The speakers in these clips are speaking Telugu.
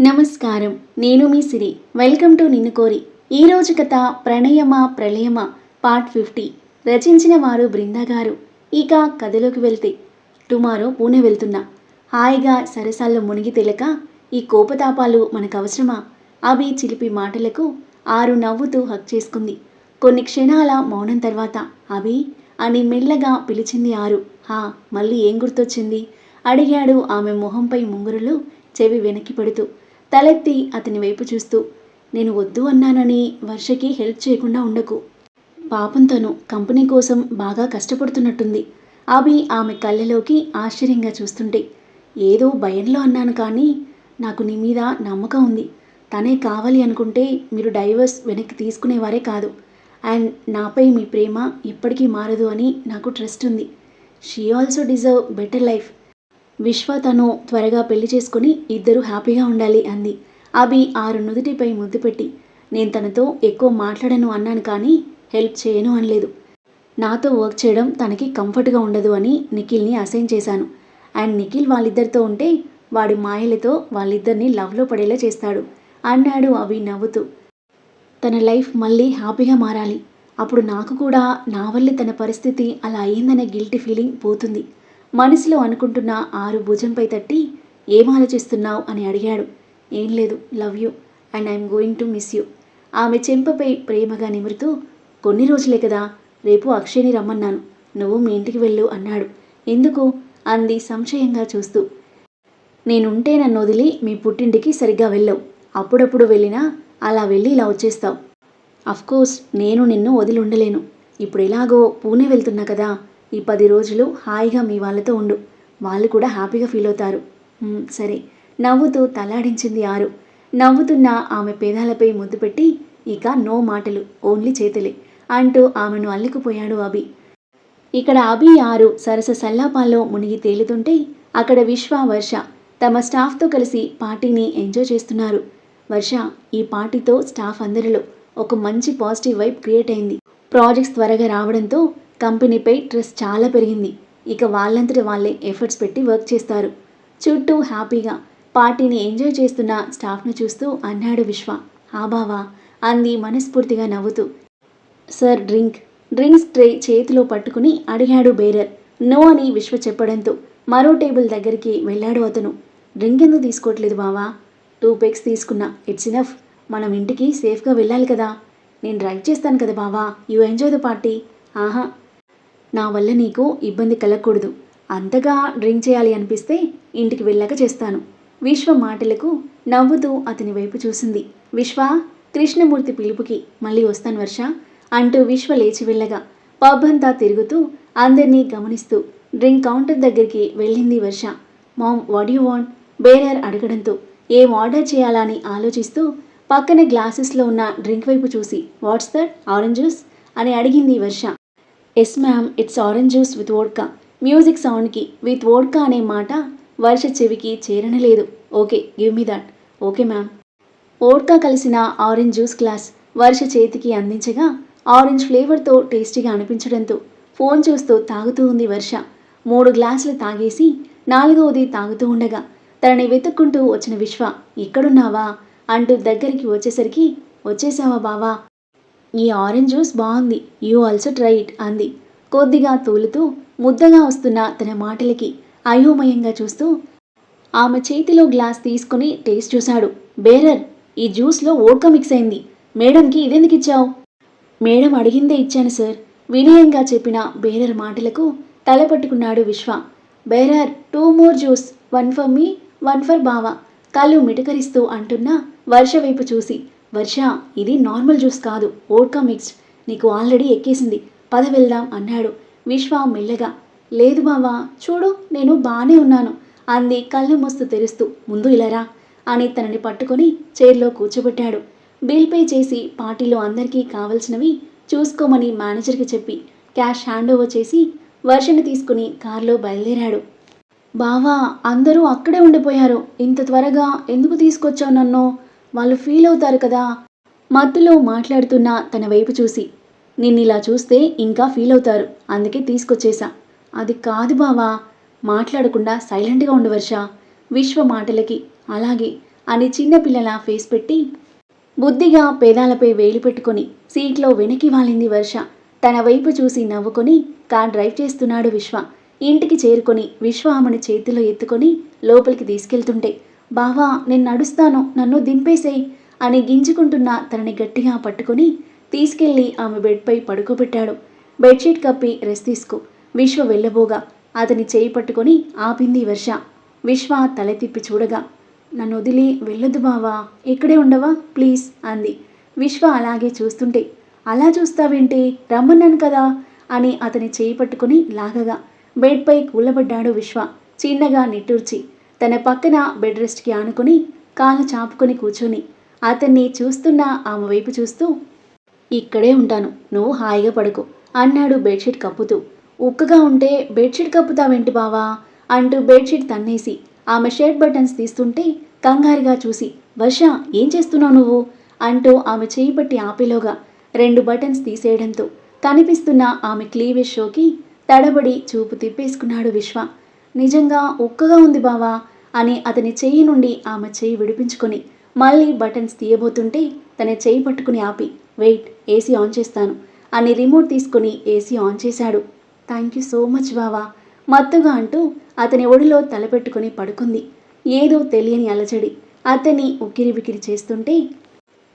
నమస్కారం. నేను మీ సిరి. వెల్కమ్ టు నిన్ను కోరి. ఈరోజు కథ ప్రణయమా ప్రళయమా? Part fifty. రచించిన వారు బృందా గారు. ఇక కథలోకి వెళ్తే. టుమారో పూణె వెళ్తున్నా. హాయిగా సరసాల్లో మునిగి తెలక ఈ కోపతాపాలు మనకు అవసరమా అవి చిలిపి మాటలకు ఆరు నవ్వుతూ హక్ చేసుకుంది. కొన్ని క్షణాల మౌనం తర్వాత అభి అని మెల్లగా పిలిచింది ఆరు. హా మళ్ళీ ఏం గుర్తొచ్చింది? అడిగాడు ఆమె మొహంపై ముంగురులు చెవి వెనక్కి పడుతూ. తలెత్తి అతని వైపు చూస్తూ నేను వద్దు అన్నానని వర్షకి హెల్ప్ చేయకుండా ఉండకు. పాపం తను కంపెనీ కోసం బాగా కష్టపడుతున్నట్టుంది. అభి ఆమె కళ్ళలోకి ఆశ్చర్యంగా చూస్తుంటే ఏదో భయంలో అన్నాను కానీ నాకు నీ మీద నమ్మకం ఉంది. తనే కావాలి అనుకుంటే మీరు డైవర్స్ వెనక్కి తీసుకునేవారే కాదు. అండ్ నాపై మీ ప్రేమ ఎప్పటికీ మారదు అని నాకు ట్రస్ట్ ఉంది. She also deserve better life. Vishwa తను త్వరగా పెళ్ళి చేసుకుని ఇద్దరు హ్యాపీగా ఉండాలి అంది. అభి ఆరు నుదుటిపై ముద్దు పెట్టి నేను తనతో ఎక్కువ మాట్లాడను అన్నాను కానీ హెల్ప్ చేయను అనలేదు. నాతో వర్క్ చేయడం తనకి కంఫర్ట్గా ఉండదు అని నిఖిల్ని అసైన్ చేశాను. అండ్ నిఖిల్ వాళ్ళిద్దరితో ఉంటే వాడి మాయలతో వాళ్ళిద్దరిని లవ్లో పడేలా చేస్తాడు అన్నాడు అవి నవ్వుతూ. తన లైఫ్ మళ్ళీ హ్యాపీగా మారాలి. అప్పుడు నాకు కూడా నా వల్లే తన పరిస్థితి అలా అయ్యిందనే గిల్టీ ఫీలింగ్ పోతుంది. మనసులో అనుకుంటున్న ఆరు భుజంపై తట్టి ఏం ఆలోచిస్తున్నావు? అని అడిగాడు. ఏం లేదు love you and I'm going to miss you. ఆమె చెంపపై ప్రేమగా నిమురుతూ కొన్ని రోజులే కదా రేపు అక్షయ్ని రమ్మన్నాను. నువ్వు మీ ఇంటికి వెళ్ళు అన్నాడు. ఎందుకు? అంది సంశయంగా చూస్తూ. నేనుంటే నన్ను వదిలి మీ పుట్టింటికి సరిగ్గా వెళ్ళవు. అప్పుడప్పుడు వెళ్ళినా అలా వెళ్ళి ఇలా వచ్చేస్తావు. అఫ్కోర్స్ నేను నిన్ను వదిలి ఉండలేను. ఇప్పుడు ఎలాగో పూణే వెళ్తున్నా కదా ఈ పది రోజులు హాయిగా మీ వాళ్ళతో ఉండు. వాళ్ళు కూడా హ్యాపీగా ఫీల్ అవుతారు. సరే. నవ్వుతూ తలాడించింది ఆరు. నవ్వుతున్న ఆమె పేదాలపై ముద్దు పెట్టి ఇక నో మాటలు ఓన్లీ చేతులే అంటూ ఆమెను అల్లుకుపోయాడు అభి. ఇక్కడ అభి ఆరు సరస సల్లాపాల్లో మునిగి తేలుతుంటే అక్కడ విశ్వ వర్ష తమ స్టాఫ్తో కలిసి పార్టీని ఎంజాయ్ చేస్తున్నారు. వర్ష ఈ పార్టీతో స్టాఫ్ అందరిలో ఒక మంచి పాజిటివ్ వైబ్ క్రియేట్ అయింది. ప్రాజెక్ట్స్ త్వరగా రావడంతో కంపెనీపై ట్రస్ట్ చాలా పెరిగింది. ఇక వాళ్ళంతటి వాళ్ళే ఎఫర్ట్స్ పెట్టి వర్క్ చేస్తారు. చుట్టూ హ్యాపీగా పార్టీని ఎంజాయ్ చేస్తున్న స్టాఫ్ను చూస్తూ అన్నాడు విశ్వ. ఆ బావా అంది మనస్ఫూర్తిగా నవ్వుతూ. Sir drink. డ్రింక్స్ ట్రే చేతిలో పట్టుకుని అడిగాడు బేరర్. నో అని విశ్వ చెప్పడంతో మరో టేబుల్ దగ్గరికి వెళ్ళాడు అతను. డ్రింక్ ఎందుకు తీసుకోవట్లేదు బావా? టూ పెగ్స్ తీసుకున్నా. It's enough. మనం ఇంటికి సేఫ్గా వెళ్ళాలి కదా. నేను డ్రైవ్ చేస్తాను కదా బావా. You enjoy the party. ఆహా. నా వల్ల నీకు ఇబ్బంది కలగకూడదు. అంతగా డ్రింక్ చేయాలి అనిపిస్తే ఇంటికి వెళ్ళాక చేస్తాను. విశ్వ మాటలకు నవ్వుతూ అతని వైపు చూసింది. విశ్వ కృష్ణమూర్తి పిలుపుకి మళ్ళీ వస్తాను వర్ష అంటూ విశ్వ లేచి వెళ్ళగా పబ్ అంతా తిరుగుతూ అందరినీ గమనిస్తూ డ్రింక్ కౌంటర్ దగ్గరికి వెళ్ళింది Varsha. Ma'am what you want bearer అడగడంతో ఏం ఆర్డర్ చేయాలా అని ఆలోచిస్తూ పక్కన గ్లాసెస్లో ఉన్న డ్రింక్ వైపు చూసి వాట్స్ దట్ ఆరెంజ్ జ్యూస్ అని అడిగింది Varsha. Yes ma'am it's orange juice with vodka. Music సౌండ్కి విత్ వోడ్కా అనే మాట వర్ష చెవికి చేరనలేదు. Okay give me that. Okay ma'am. Vodka కలిసిన ఆరెంజ్ జ్యూస్ గ్లాస్ వర్ష చేతికి అందించగా ఆరెంజ్ ఫ్లేవర్తో టేస్టీగా అనిపించడంతో ఫోన్ చూస్తూ తాగుతూ ఉంది వర్ష. మూడు గ్లాసులు తాగేసి నాలుగవది తాగుతూ ఉండగా తనని వెతుక్కుంటూ వచ్చిన విశ్వ ఎక్కడున్నావా అంటూ దగ్గరికి వచ్చేసరికి వచ్చేసావా బావా? ఈ ఆరెంజ్ జ్యూస్ బాగుంది. యూ ఆల్సో ట్రై ఇట్ అంది. కొద్దిగా తూలుతూ ముద్దగా వస్తున్న తన మాటలకి అయోమయంగా చూస్తూ ఆమె చేతిలో గ్లాస్ తీసుకుని టేస్ట్ చూశాడు. బేరర్ ఈ జ్యూస్లో ఓడ్క మిక్స్ అయింది. మేడంకి ఇదెందుకు ఇచ్చావు? మేడం అడిగిందే ఇచ్చాను సార్. వినయంగా చెప్పిన బేరర్ మాటలకు తలపట్టుకున్నాడు Vishwa. Bearer two more juice one for me one for బావా కళ్ళు మిటకరిస్తూ అంటున్న వర్ష వైపు చూసి వర్ష ఇది నార్మల్ జ్యూస్ కాదు ఓడ్కా మిక్స్డ్ నీకు ఆల్రెడీ ఎక్కేసింది. పద వెళ్దాం అన్నాడు. విశ్వ మెల్లగా. లేదు బావా చూడు నేను బాగానే ఉన్నాను అంది కళ్ళు మస్తు తెరుస్తూ. ముందు ఇలారా అని తనని పట్టుకొని చైర్లో కూర్చోబెట్టాడు. బిల్ పే చేసి పార్టీలో అందరికీ కావలసినవి చూసుకోమని మేనేజర్కి చెప్పి క్యాష్ హ్యాండ్ ఓవర్ చేసి వర్షని తీసుకుని కారులో బయలుదేరాడు. బావా అందరూ అక్కడే ఉండిపోయారు. ఇంత త్వరగా ఎందుకు తీసుకొచ్చావు నన్ను? వాళ్ళు ఫీల్ అవుతారు కదా. మత్తులో మాట్లాడుతున్న తన వైపు చూసి నిన్నిలా చూస్తే ఇంకా ఫీల్ అవుతారు. అందుకే తీసుకొచ్చేసా. అది కాదు బావా. మాట్లాడకుండా సైలెంట్గా ఉండు వర్ష. విశ్వ మాటలకి అలాగే అని చిన్నపిల్లల ఫేస్ పెట్టి బుద్ధిగా పేదాలపై వేలు పెట్టుకొని సీట్లో వెనక్కి వాలింది వర్ష. తన వైపు చూసి నవ్వుకొని కార్ డ్రైవ్ చేస్తున్నాడు విశ్వ. ఇంటికి చేరుకొని విశ్వ ఆమెను చేతిలో ఎత్తుకొని లోపలికి తీసుకెళ్తుంటే బావా నేను నడుస్తాను నన్ను దింపేసేయ్ అని గింజుకుంటున్న తనని గట్టిగా పట్టుకొని తీసుకెళ్ళి ఆమె బెడ్పై పడుకోబెట్టాడు. బెడ్షీట్ కప్పి రెస్ట్ తీసుకో. విశ్వ వెళ్ళబోగా. అతని చేయి పట్టుకొని ఆపింది వర్ష. విశ్వ తల తిప్పి చూడగా నన్ను వదిలి వెళ్ళొద్దు బావా ఇక్కడే ఉండవా? ప్లీజ్ అంది. విశ్వ అలాగే చూస్తుంటే అలా చూస్తావేంటి? రమ్మన్నాను కదా అని అతని చేయి పట్టుకుని లాగగా బెడ్పై కూలబడ్డాడు విశ్వ. చిన్నగా నిట్టూర్చి తన పక్కన బెడ్ రెస్ట్కి ఆనుకుని కాలు చాపుకొని కూర్చొని అతన్ని చూస్తున్న ఆమె వైపు చూస్తూ ఇక్కడే ఉంటాను నువ్వు హాయిగా పడుకో అన్నాడు బెడ్షీట్ కప్పుతూ. ఉక్కగా ఉంటే బెడ్షీట్ కప్పుతావేంటి బావా? అంటూ బెడ్షీట్ తన్నేసి ఆమె షర్ట్ బటన్స్ తీస్తుంటే కంగారుగా చూసి వర్ష ఏం చేస్తున్నావు నువ్వు? అంటూ ఆమె చేయి పట్టి ఆపేలోగా రెండు బటన్స్ తీసేయడంతో కనిపిస్తున్న ఆమె క్లీవేజ్ షోకి తడబడి చూపు తిప్పేసుకున్నాడు విశ్వ. నిజంగా ఉక్కగా ఉంది బావా అని అతని చెయ్యి నుండి ఆమె చెయ్యి విడిపించుకొని మళ్ళీ బటన్స్ తీయబోతుంటే తన చెయ్యి పట్టుకుని ఆపి వెయిట్ ఏసీ ఆన్ చేస్తాను అని రిమోట్ తీసుకుని ఏసీ ఆన్ చేశాడు. థ్యాంక్ యూ సో మచ్ బావా మత్తుగా అంటూ అతని ఒడిలో తలపెట్టుకుని పడుకుంది. ఏదో తెలియని అలజడి అతన్ని ఉక్కిరిబికిరి చేస్తుంటే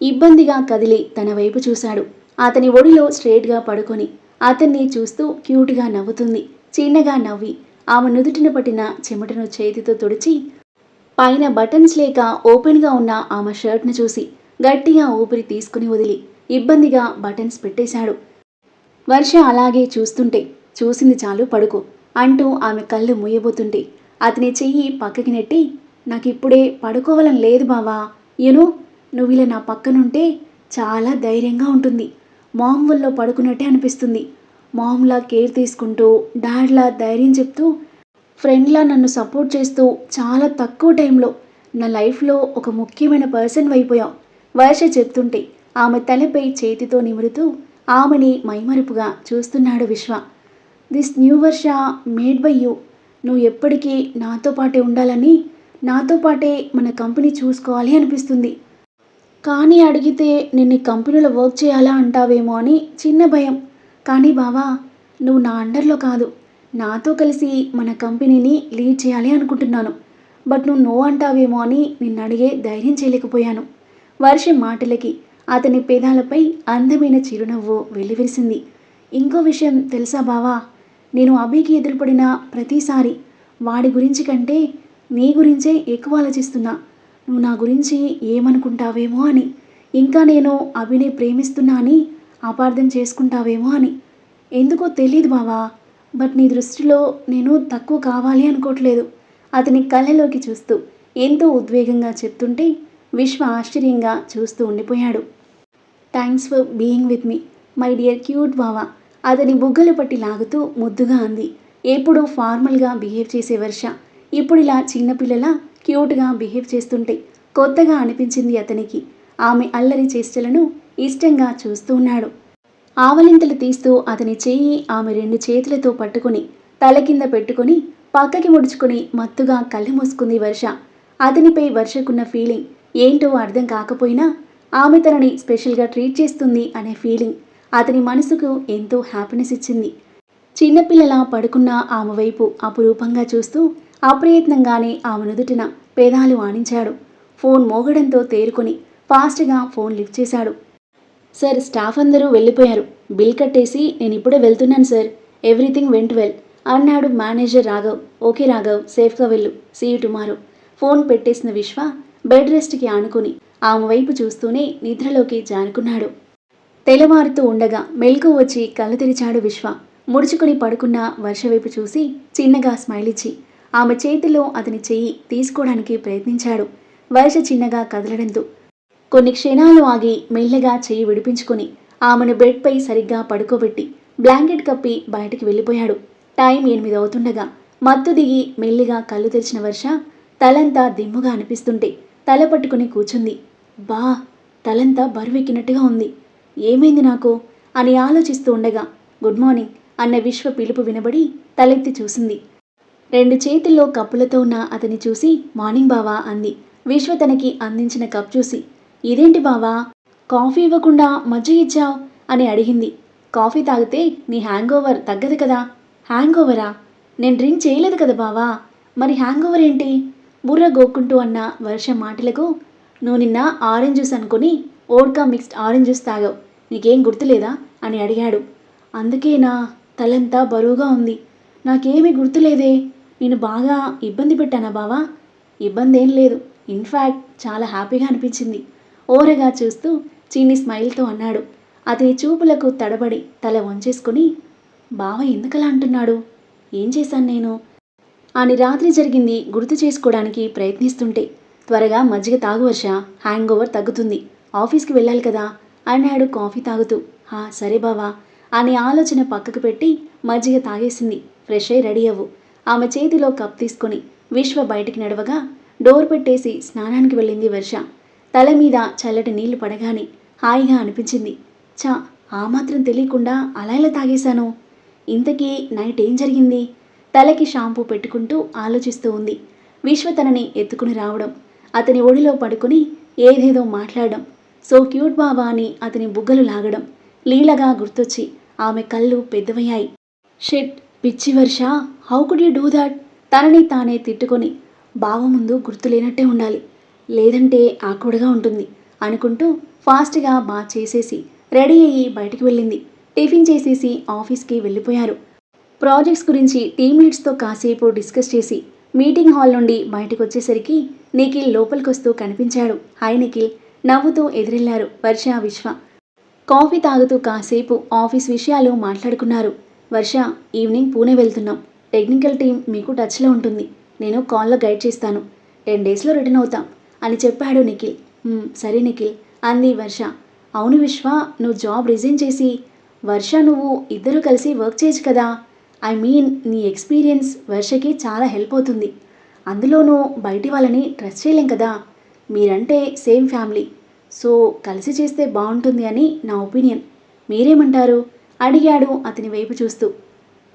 ఇబ్బందిగా కదిలి తన వైపు చూశాడు. అతని ఒడిలో స్ట్రేట్గా పడుకొని అతన్ని చూస్తూ క్యూట్గా నవ్వుతుంది. చిన్నగా నవ్వి ఆమె నుదుటిన పట్టిన చెమటను చేతితో తుడిచి పైన బటన్స్ లేక ఓపెన్గా ఉన్న ఆమె షర్ట్ను చూసి గట్టిగా ఊపిరి తీసుకుని వదిలి ఇబ్బందిగా బటన్స్ పెట్టేశాడు. వర్ష అలాగే చూస్తుంటే చూసింది చాలు పడుకో అంటూ ఆమె కళ్ళు మూయబోతుంటే అతని చెయ్యి పక్కకి నెట్టి నాకిప్పుడే పడుకోవాలని లేదు బావా యూనో నువ్వు ఇలా నా పక్కనుంటే చాలా ధైర్యంగా ఉంటుంది మామూల్లో పడుకున్నట్టే అనిపిస్తుంది మామ్లా కేర్ తీసుకుంటూ డాడ్లా ధైర్యం చెప్తూ ఫ్రెండ్లా నన్ను సపోర్ట్ చేస్తూ చాలా తక్కువ టైంలో నా లైఫ్లో ఒక ముఖ్యమైన పర్సన్ అయిపోయాం వర్ష చెప్తుంటే ఆమె తలపై చేతితో నిమురుతూ ఆమెని మైమరుపుగా చూస్తున్నాడు Vishwa. This new Varsha made by you. నువ్వు ఎప్పటికీ నాతో పాటే ఉండాలని నాతో పాటే మన కంపెనీ చూసుకోవాలి అనిపిస్తుంది. కానీ అడిగితే నేను ఈ కంపెనీలో వర్క్ చేయాలా అంటావేమో అని చిన్న భయం. కానీ బావా నువ్వు నా అండర్లో కాదు. నాతో కలిసి మన కంపెనీని లీడ్ చేయాలి అనుకుంటున్నాను. బట్ నువ్వు నో అంటావేమో అని నిన్ను అడిగే ధైర్యం చేయలేకపోయాను. వర్ష మాటలకి అతని పేదాలపై అందమైన చిరునవ్వు వెల్లివిరిసింది. ఇంకో విషయం తెలుసా బావా నేను అభికి ఎదురుపడిన ప్రతిసారి వాడి గురించి కంటే నీ గురించే ఎక్కువ ఆలోచిస్తున్నా. నువ్వు నా గురించి ఏమనుకుంటావేమో అని. ఇంకా నేను అభిని ప్రేమిస్తున్నా అని అపార్థం చేసుకుంటావేమో అని. ఎందుకో తెలియదు బావా. బట్ నీ దృష్టిలో నేను తక్కువ కావాలి అనుకోవట్లేదు. అతని కళ్ళలోకి చూస్తూ ఎంతో ఉద్వేగంగా చెప్తుంటే విశ్వ ఆశ్చర్యంగా చూస్తూ ఉండిపోయాడు. Thanks for being with me my dear cute బావా. అతని బుగ్గలు పట్టి లాగుతూ ముద్దుగా అంది. ఎప్పుడూ ఫార్మల్గా బిహేవ్ చేసే వర్ష. ఇప్పుడు ఇలా చిన్నపిల్లల క్యూట్గా బిహేవ్ చేస్తుంటే కొత్తగా అనిపించింది అతనికి. ఆమె అల్లరి చేష్టలను ఇష్టంగా చూస్తూ ఉన్నాడు. ఆవలింతలు తీస్తూ అతని చేయి ఆమె రెండు చేతులతో పట్టుకొని తల కింద పెట్టుకొని పక్కకి ముడుచుకుని మత్తుగా కళ్ళు మూసుకుంది వర్ష. అతనిపై వర్షకున్న ఫీలింగ్ ఏంటో అర్థం కాకపోయినా ఆమె తనని స్పెషల్గా ట్రీట్ చేస్తుంది అనే ఫీలింగ్ అతని మనసుకు ఎంతో హ్యాపీనెస్ ఇచ్చింది. చిన్నపిల్లలా పడుకున్న ఆమె వైపు అపురూపంగా చూస్తూ అప్రయత్నంగానే ఆమె నుదుటిన పేదాలు ఆణించాడు ఫోన్ మోగడంతో తేరుకొని ఫాస్ట్గా ఫోన్ లిఫ్ట్ చేశాడు. సార్ స్టాఫ్ అందరూ వెళ్ళిపోయారు. బిల్ కట్టేసి నేను ఇప్పుడే వెళ్తున్నాను సార్. Everything went well. అన్నాడు మేనేజర్ రాఘవ్. ఓకే రాఘవ్ సేఫ్గా వెళ్ళు. See you tomorrow. ఫోన్ పెట్టేసిన విశ్వ బెడ్ రెస్ట్కి ఆనుకుని ఆమె వైపు చూస్తూనే నిద్రలోకి జారుకున్నాడు. తెల్లవారుతూ ఉండగా మెలకు వచ్చి కళ్ళు తెరిచాడు విశ్వ. ముడుచుకుని పడుకున్న వర్ష వైపు చూసి చిన్నగా స్మైల్ ఇచ్చి ఆమె చేతిలో అతని చెయ్యి తీసుకోవడానికి ప్రయత్నించాడు. వర్ష చిన్నగా కదలడంతో కొన్ని క్షణాలు ఆగి మెల్లగా చెయ్యి విడిపించుకొని ఆమెను బెడ్పై సరిగ్గా పడుకోబెట్టి బ్లాంకెట్ కప్పి బయటికి వెళ్ళిపోయాడు. టైం ఎనిమిది అవుతుండగా మత్తు దిగి మెల్లిగా కళ్ళు తెరిచిన వర్ష తలంతా దిమ్ముగా అనిపిస్తుంటే తల పట్టుకుని కూర్చుంది. బా తలంతా బరువెక్కినట్టుగా ఉంది. ఏమైంది నాకు? అని ఆలోచిస్తూ ఉండగా గుడ్ మార్నింగ్ అన్న విశ్వ పిలుపు వినబడి తలెత్తి చూసింది. రెండు చేతుల్లో కప్పులతో ఉన్న అతని చూసి మార్నింగ్ బావా అంది. విశ్వ తనకి అందించిన కప్ చూసి ఇదేంటి బావా? కాఫీ ఇవ్వకుండా మజ్జిగ ఇచ్చావు? అని అడిగింది. కాఫీ తాగితే నీ హ్యాంగ్ ఓవర్ తగ్గదు కదా. హ్యాంగ్ ఓవరా నేను డ్రింక్ చేయలేదు కదా బావా. మరి హ్యాంగ్ ఓవర్ ఏంటి? బుర్ర గోక్కుంటూ అన్న వర్ష మాటలకు నువ్వు నిన్న ఆరెంజ్ జ్యూస్ అనుకుని ఓడ్కా మిక్స్డ్ ఆరెంజ్ జ్యూస్ తాగావు. నీకేం గుర్తులేదా? అని అడిగాడు. అందుకే నా తలంతా బరువుగా ఉంది. నాకేమీ గుర్తులేదే. నేను బాగా ఇబ్బంది పెట్టానా బావా? ఇబ్బంది ఏం లేదు. ఇన్ఫ్యాక్ట్ చాలా హ్యాపీగా అనిపించింది. ఓరగా చూస్తూ చిన్ని స్మైల్తో అన్నాడు. అతని చూపులకు తడబడి తల వంచేసుకుని బావ ఎందుకలా అంటున్నాడు? ఏం చేశాను నేను? అని రాత్రి జరిగింది గుర్తు చేసుకోవడానికి ప్రయత్నిస్తుంటే త్వరగా మజ్జిగ తాగు వర్ష హ్యాంగ్ ఓవర్ తగ్గుతుంది. ఆఫీస్కి వెళ్ళాలి కదా? అన్నాడు కాఫీ తాగుతూ. హా సరే బావా అని ఆలోచన పక్కకు పెట్టి మజ్జిగ తాగేసింది. ఫ్రెష్ అయి రెడీ అవ్వు. ఆమె చేతిలో కప్ తీసుకొని విశ్వ బయటికి నడవగా డోర్ పెట్టేసి స్నానానికి వెళ్ళింది వర్ష. తల మీద చల్లటి నీళ్ళు పడగానే హాయిగా అనిపించింది. చా ఆ మాత్రం తెలియకుండా అలా ఇలా తాగేశాను? ఇంతకీ నైట్ ఏం జరిగింది? తలకి షాంపూ పెట్టుకుంటూ ఆలోచిస్తూ ఉంది. విశ్వ తనని ఎత్తుకుని రావడం అతని ఒడిలో పడుకుని ఏదేదో మాట్లాడడం సో క్యూట్ బాబా అని అతని బుగ్గలు లాగడం లీలగా గుర్తొచ్చి ఆమె కళ్ళు పెద్దవయ్యాయి. షిట్ పిచ్చి Varsha how could you do that? తనని తానే తిట్టుకొని బావ ముందు గుర్తు లేనట్టే ఉండాలి. లేదంటే ఆకుడుగా ఉంటుంది అనుకుంటూ ఫాస్ట్గా బాత్ చేసేసి రెడీ అయ్యి బయటికి వెళ్ళింది. టిఫిన్ చేసేసి ఆఫీస్కి వెళ్ళిపోయారు. ప్రాజెక్ట్స్ గురించి టీమ్ లీడ్స్తో కాసేపు డిస్కస్ చేసి మీటింగ్ హాల్ నుండి బయటకు వచ్చేసరికి నిఖిల్ లోపలికొస్తూ కనిపించాడు. హాయ్ నిఖిల్. నవ్వుతూ ఎదురెళ్ళారు వర్ష విశ్వ. కాఫీ తాగుతూ కాసేపు ఆఫీస్ విషయాలు మాట్లాడుకున్నారు. వర్ష ఈవినింగ్ పూణే వెళ్తున్నాం. టెక్నికల్ టీం మీకు టచ్లో ఉంటుంది. నేను కాల్లో గైడ్ చేస్తాను. టెన్ డేస్లో రిటర్న్ అవుతాం. అని చెప్పాడు నిఖిల్. సరే నిఖిల్ అంది వర్ష. అవును విశ్వ నువ్వు జాబ్ రిజైన్ చేసి వర్ష నువ్వు ఇద్దరు కలిసి వర్క్ చేయొచ్చు కదా. ఐ మీన్ నీ ఎక్స్పీరియన్స్ వర్షకి చాలా హెల్ప్ అవుతుంది. అందులోనూ బయటి వాళ్ళని ట్రస్ట్ చేయలేం కదా. మీరంటే సేమ్ ఫ్యామిలీ. సో కలిసి చేస్తే బాగుంటుంది అని నా ఒపీనియన్. మీరేమంటారు? అడిగాడు అతని వైపు చూస్తూ.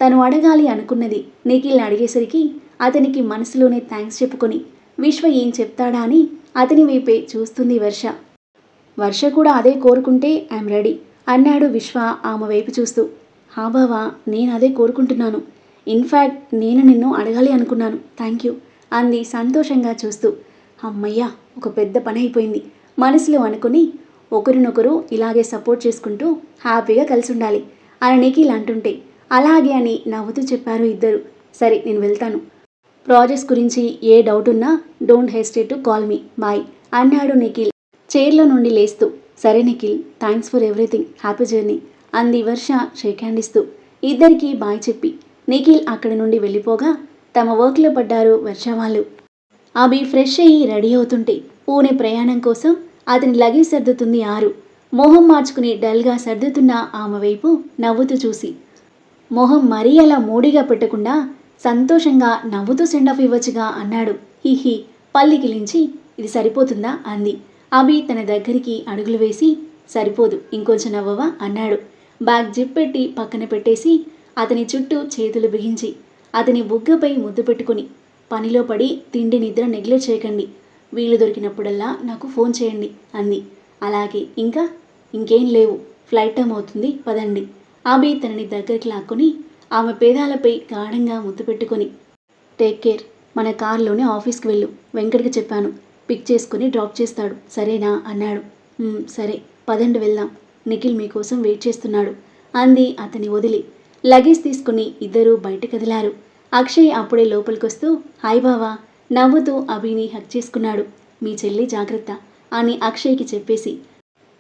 తను అడగాలి అనుకున్నది నిఖిల్ని అడిగేసరికి అతనికి మనసులోనే థ్యాంక్స్ చెప్పుకొని విశ్వ ఏం చెప్తాడా? అని అతని వైపే చూస్తుంది వర్ష. వర్ష కూడా అదే కోరుకుంటే ఐఎమ్ రెడీ అన్నాడు విశ్వ ఆమె వైపు చూస్తూ. హా బావా నేను అదే కోరుకుంటున్నాను. ఇన్ఫ్యాక్ట్ నేను నిన్ను అడగాలి అనుకున్నాను. థ్యాంక్ యూ అంది సంతోషంగా చూస్తూ. అమ్మయ్యా ఒక పెద్ద పని అయిపోయింది. మనసులో అనుకుని ఒకరినొకరు ఇలాగే సపోర్ట్ చేసుకుంటూ హ్యాపీగా కలిసి ఉండాలి అని ఇలా అంటుంటే అలాగే అని నవ్వుతూ చెప్పారు ఇద్దరు. సరే నేను వెళ్తాను. ప్రాజెక్ట్స్ గురించి ఏ డౌట్ ఉన్నా don't hesitate to call me. Bye. అన్నాడు నిఖిల్. చైర్లో నుండి లేస్తూ. సరే Nikhil thanks for everything. Happy journey అంది వర్ష షేక్ హ్యాండ్ ఇస్తూ. ఇద్దరికి బాయ్ చెప్పి. నిఖిల్ అక్కడి నుండి వెళ్ళిపోగా తమ వర్క్లో పడ్డారు వర్ష వాళ్ళు. అవి ఫ్రెష్ అయ్యి రెడీ అవుతుంటే పూణే ప్రయాణం కోసం అతని లగేజ్ సర్దుతుంది ఆరు. మొహం మార్చుకుని డల్గా సర్దుతున్న ఆమె వైపు నవ్వుతూ చూసి. మొహం మరీ అలా మూడిగా పెట్టకుండా సంతోషంగా నవ్వుతూ సెండ్ ఆఫ్ ఇవ్వచ్చుగా అన్నాడు. హిహి పల్లికిలించి ఇది సరిపోతుందా? అంది. అభి తన దగ్గరికి అడుగులు వేసి సరిపోదు ఇంకొంచెం నవ్వవా? అన్నాడు. బ్యాగ్ జిప్ పెట్టి పక్కన పెట్టేసి అతని చుట్టూ చేతులు బిగించి అతని బుగ్గపై ముద్దు పెట్టుకుని పనిలో పడి తిండి నిద్ర నెగ్లెక్ట్ చేయకండి. వీలు దొరికినప్పుడల్లా నాకు ఫోన్ చేయండి అంది. అలాగే ఇంకా? ఇంకేం లేవు. ఫ్లైట్ టైం అవుతుంది పదండి. అభి తనని దగ్గరికి లాక్కొని ఆమె పేదాలపై గాఢంగా ముద్దు పెట్టుకొని టేక్ కేర్ మన కారులోనే ఆఫీస్కి వెళ్ళు. వెంకట్కి చెప్పాను. పిక్ చేసుకుని డ్రాప్ చేస్తాడు. సరేనా? అన్నాడు. సరే. పదండి వెళ్దాం. నిఖిల్ మీకోసం వెయిట్ చేస్తున్నాడు. అంది అతని వదిలి. లగేజ్ తీసుకుని ఇద్దరూ బయట కదిలారు అక్షయ్ అప్పుడే లోపలికొస్తూ హాయ్ బావా. నవ్వుతూ అభిని హక్ చేసుకున్నాడు. మీ చెల్లి జాగ్రత్త అని అక్షయ్కి చెప్పేసి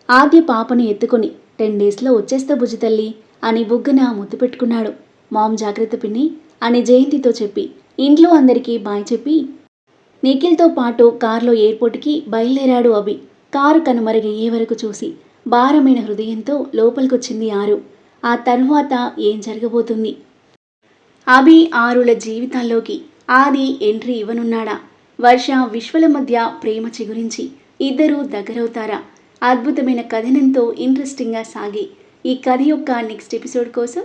ఆద్య పాపని ఎత్తుకొని టెన్ డేస్లో వచ్చేస్తా బుజ్జి తల్లి అని బుగ్గన ముద్దు పెట్టుకున్నాడు. మామ్ జాగ్రత్త పిన్ని అని జయంతితో చెప్పి ఇంట్లో అందరికీ బాయ్ చెప్పి నిఖిల్తో పాటు కారులో ఎయిర్పోర్ట్కి బయలుదేరాడు అభి. కారు కనుమరుగయ్యే వరకు చూసి భారమైన హృదయంతో లోపలికొచ్చింది ఆరు. ఆ తర్వాత ఏం జరగబోతుంది? అభి ఆరుల జీవితాల్లోకి ఆది ఎంట్రీ ఇవ్వనున్నాడా? వర్ష విశ్వల మధ్య ప్రేమ చిగురించి ఇద్దరూ దగ్గరవుతారా? అద్భుతమైన కథనంతో ఇంట్రెస్టింగ్గా సాగి ఈ కథ యొక్క నెక్స్ట్ ఎపిసోడ్ కోసం